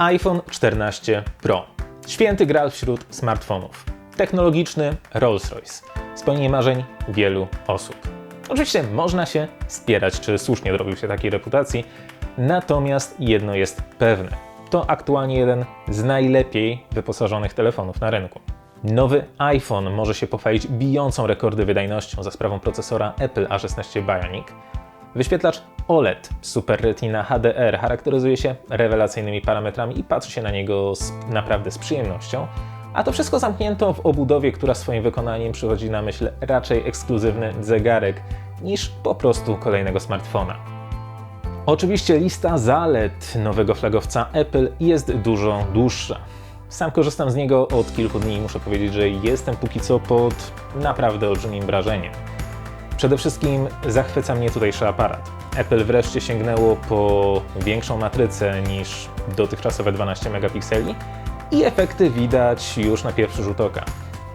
iPhone 14 Pro. Święty gral wśród smartfonów. Technologiczny Rolls-Royce. Spełnienie marzeń wielu osób. Oczywiście można się spierać, czy słusznie zrobił się takiej reputacji, natomiast jedno jest pewne. To aktualnie jeden z najlepiej wyposażonych telefonów na rynku. Nowy iPhone może się pochwalić bijącą rekordy wydajnością za sprawą procesora Apple A16 Bionic. Wyświetlacz OLED Super Retina HDR charakteryzuje się rewelacyjnymi parametrami i patrzy się na niego z, naprawdę z przyjemnością. A to wszystko zamknięto w obudowie, która swoim wykonaniem przychodzi na myśl raczej ekskluzywny zegarek niż po prostu kolejnego smartfona. Oczywiście lista zalet nowego flagowca Apple jest dużo dłuższa. Sam korzystam z niego od kilku dni i muszę powiedzieć, że jestem póki co pod naprawdę olbrzymim wrażeniem. Przede wszystkim zachwyca mnie tutejszy aparat. Apple wreszcie sięgnęło po większą matrycę niż dotychczasowe 12 megapikseli i efekty widać już na pierwszy rzut oka.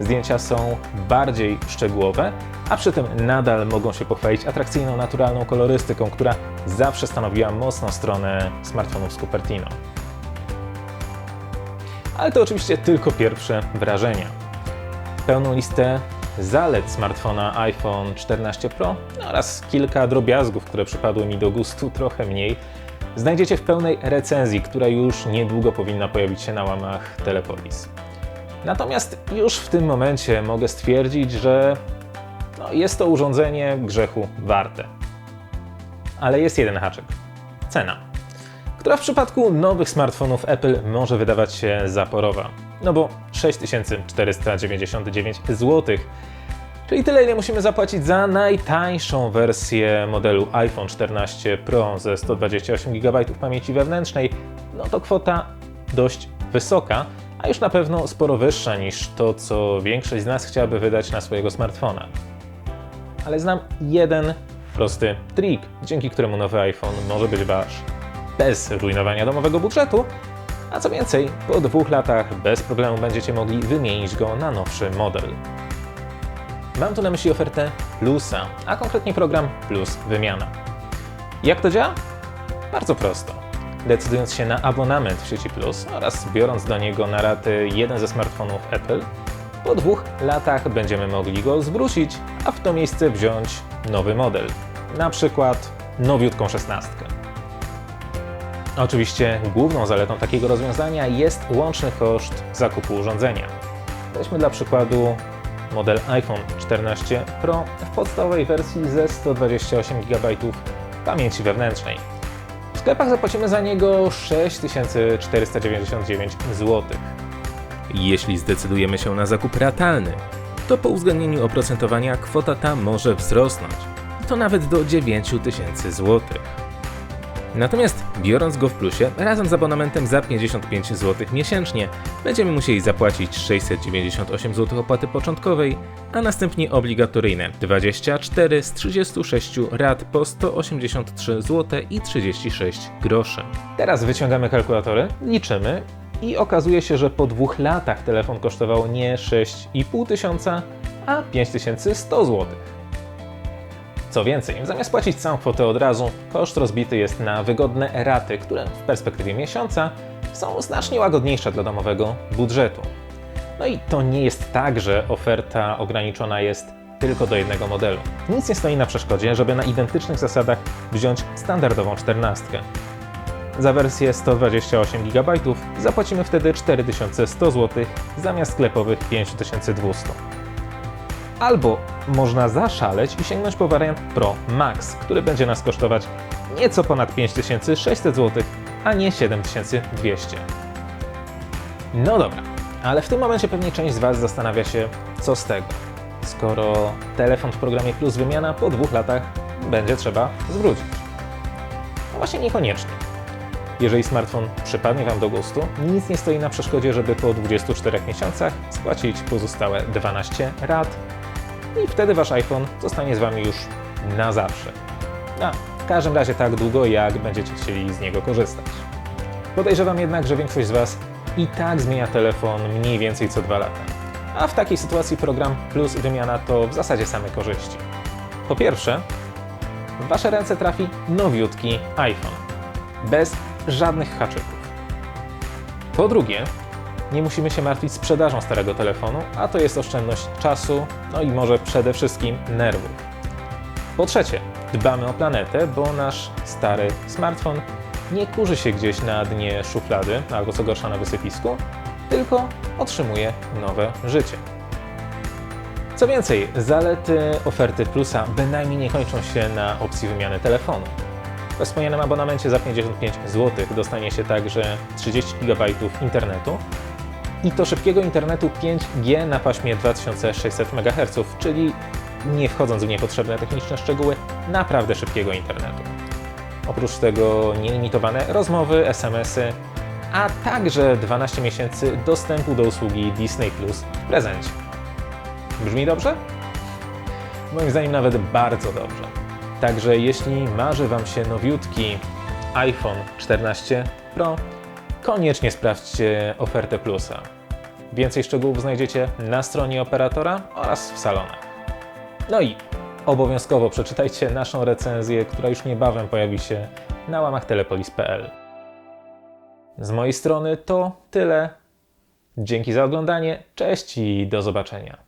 Zdjęcia są bardziej szczegółowe, a przy tym nadal mogą się pochwalić atrakcyjną, naturalną kolorystyką, która zawsze stanowiła mocną stronę smartfonów z Cupertino. Ale to oczywiście tylko pierwsze wrażenia. Pełną listę zalet smartfona iPhone 14 Pro oraz kilka drobiazgów, które przypadły mi do gustu trochę mniej, znajdziecie w pełnej recenzji, która już niedługo powinna pojawić się na łamach Telepolis. Natomiast już w tym momencie mogę stwierdzić, że no, jest to urządzenie grzechu warte. Ale jest jeden haczyk. Cena. Która w przypadku nowych smartfonów Apple może wydawać się zaporowa. No bo 6499 zł. Czyli tyle, ile musimy zapłacić za najtańszą wersję modelu iPhone 14 Pro ze 128 GB pamięci wewnętrznej. No to kwota dość wysoka, a już na pewno sporo wyższa niż to, co większość z nas chciałaby wydać na swojego smartfona. Ale znam jeden prosty trik, dzięki któremu nowy iPhone może być wasz bez rujnowania domowego budżetu, a co więcej, po dwóch latach bez problemu będziecie mogli wymienić go na nowszy model. Mam tu na myśli ofertę Plusa, a konkretnie program Plus Wymiana. Jak to działa? Bardzo prosto. Decydując się na abonament w sieci Plus oraz biorąc do niego na raty jeden ze smartfonów Apple, po dwóch latach będziemy mogli go zwrócić, a w to miejsce wziąć nowy model, na przykład nowiutką szesnastkę. Oczywiście główną zaletą takiego rozwiązania jest łączny koszt zakupu urządzenia. Weźmy dla przykładu model iPhone 14 Pro w podstawowej wersji ze 128 GB pamięci wewnętrznej. W sklepach zapłacimy za niego 6499 zł. Jeśli zdecydujemy się na zakup ratalny, to po uwzględnieniu oprocentowania kwota ta może wzrosnąć. To nawet do 9000 zł. Natomiast biorąc go w plusie, razem z abonamentem za 55 zł miesięcznie, będziemy musieli zapłacić 698 zł opłaty początkowej, a następnie obligatoryjne 24 z 36 rat po 183 zł i 36 groszy. Teraz wyciągamy kalkulatory, liczymy i okazuje się, że po dwóch latach telefon kosztował nie 6,5 tysiąca, a 5100 zł. Co więcej, zamiast płacić całą kwotę od razu, koszt rozbity jest na wygodne raty, które w perspektywie miesiąca są znacznie łagodniejsze dla domowego budżetu. No i to nie jest tak, że oferta ograniczona jest tylko do jednego modelu. Nic nie stoi na przeszkodzie, żeby na identycznych zasadach wziąć standardową 14. Za wersję 128 GB zapłacimy wtedy 4100 zł zamiast sklepowych 5200. Albo można zaszaleć i sięgnąć po wariant Pro Max, który będzie nas kosztować nieco ponad 5600 zł, a nie 7200. No dobra, ale w tym momencie pewnie część z Was zastanawia się, co z tego, skoro telefon w programie Plus wymiana po dwóch latach będzie trzeba zwrócić. No właśnie niekoniecznie. Jeżeli smartfon przypadnie Wam do gustu, nic nie stoi na przeszkodzie, żeby po 24 miesiącach spłacić pozostałe 12 rat i wtedy Wasz iPhone zostanie z Wami już na zawsze. A w każdym razie tak długo, jak będziecie chcieli z niego korzystać. Podejrzewam jednak, że większość z Was i tak zmienia telefon mniej więcej co dwa lata. A w takiej sytuacji program Plus wymiana to w zasadzie same korzyści. Po pierwsze, w Wasze ręce trafi nowiutki iPhone. Bez żadnych haczyków. Po drugie, nie musimy się martwić sprzedażą starego telefonu, a to jest oszczędność czasu, no i może przede wszystkim nerwów. Po trzecie, dbamy o planetę, bo nasz stary smartfon nie kurzy się gdzieś na dnie szuflady albo co gorsza na wysypisku, tylko otrzymuje nowe życie. Co więcej, zalety oferty Plusa bynajmniej nie kończą się na opcji wymiany telefonu. We wspomnianym abonamencie za 55 zł dostanie się także 30 GB internetu i to szybkiego internetu 5G na paśmie 2600 MHz, czyli nie wchodząc w niepotrzebne techniczne szczegóły, naprawdę szybkiego internetu. Oprócz tego nielimitowane rozmowy, SMS-y, a także 12 miesięcy dostępu do usługi Disney Plus w prezencie. Brzmi dobrze? Moim zdaniem nawet bardzo dobrze. Także jeśli marzy Wam się nowiutki iPhone 14 Pro, koniecznie sprawdźcie ofertę Plusa. Więcej szczegółów znajdziecie na stronie operatora oraz w salonach. No i obowiązkowo przeczytajcie naszą recenzję, która już niebawem pojawi się na łamach telepolis.pl. Z mojej strony to tyle. Dzięki za oglądanie, cześć i do zobaczenia.